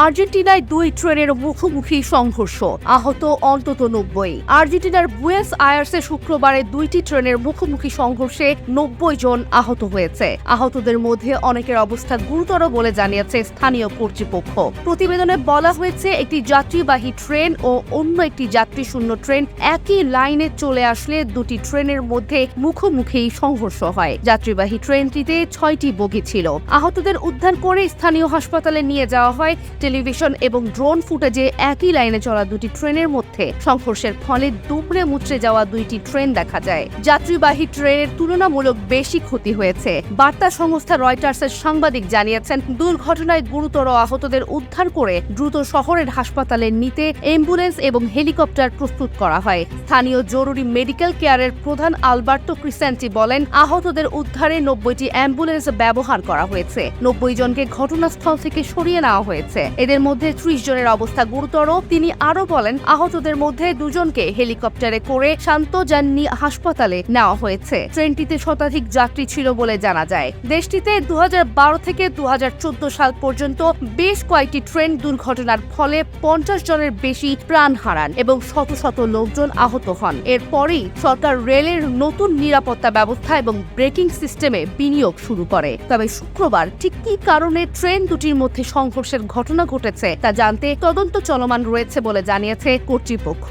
আর্জেন্টিনায় দুই ট্রেনের মুখোমুখি সংঘর্ষ, আহত অন্তত নব্বই। আর্জেন্টিনার বুয়েস আয়ার্সে শুক্রবারে দুইটি ট্রেনের মুখোমুখি সংঘর্ষে নব্বই জন আহত হয়েছে। আহতদের মধ্যে অনেকের অবস্থা গুরুতর বলে জানিয়েছে স্থানীয় কর্তৃপক্ষ। প্রতিবেদনে বলা হয়েছে, একটি যাত্রীবাহী ট্রেন ও অন্য একটি যাত্রী শূন্য ট্রেন একই লাইনে চলে আসলে দুটি ট্রেনের মধ্যে মুখোমুখি সংঘর্ষ হয়। যাত্রীবাহী ট্রেনটিতে ছয়টি বগি ছিল। আহতদের উদ্ধার করে স্থানীয় হাসপাতালে নিয়ে যাওয়া হয়। টেলিভিশন এবং ড্রোন ফুটেজে একই লাইনে চলা দুটি ট্রেনের মধ্যে সংঘর্ষের ফলে দুমড়ে মুচড়ে যাওয়া দুইটি ট্রেন দেখা যায়। যাত্রীবাহী ট্রেনের তুলনামূলক বেশি ক্ষতি হয়েছে। বার্তা সংস্থা রয়টার্সের সাংবাদিক জানিয়েছেন, দুর্ঘটনায় গুরুতর আহতদের উদ্ধার করে দ্রুত শহরের হাসপাতালে নিতে অ্যাম্বুলেন্স এবং হেলিকপ্টার প্রস্তুত করা হয়। স্থানীয় জরুরি মেডিকেল কেয়ারের প্রধান আলবার্টো ক্রিসেন্টি বলেন, আহতদের উদ্ধারে নব্বইটি অ্যাম্বুলেন্স ব্যবহার করা হয়েছে। নব্বই জনকে ঘটনাস্থল থেকে সরিয়ে নেওয়া হয়েছে। এদের মধ্যে ত্রিশ জনের অবস্থা গুরুতর। তিনি আরও বলেন, আহতদের মধ্যে দুজনকে হেলিকপ্টারে করে শান্ত শান্তজান্নি হাসপাতালে নেওয়া হয়েছে। ট্রেনটিতে শতাধিক যাত্রী ছিল বলে জানা যায়। দেশটিতে দু থেকে দু সাল পর্যন্ত বেশ কয়েকটি ট্রেন দুর্ঘটনার ফলে পঞ্চাশ জনের বেশি প্রাণ হারান এবং শত শত লোকজন আহত হন। এরপরেই সরকার রেলের নতুন নিরাপত্তা ব্যবস্থা এবং ব্রেকিং সিস্টেমে বিনিয়োগ শুরু করে। তবে শুক্রবার ঠিক কী কারণে ট্রেন দুটির মধ্যে সংঘর্ষের ঘটনা ঘটেছে তা জানতে তদন্ত চলমান রয়েছে বলে জানিয়েছে কর্তৃপক্ষ।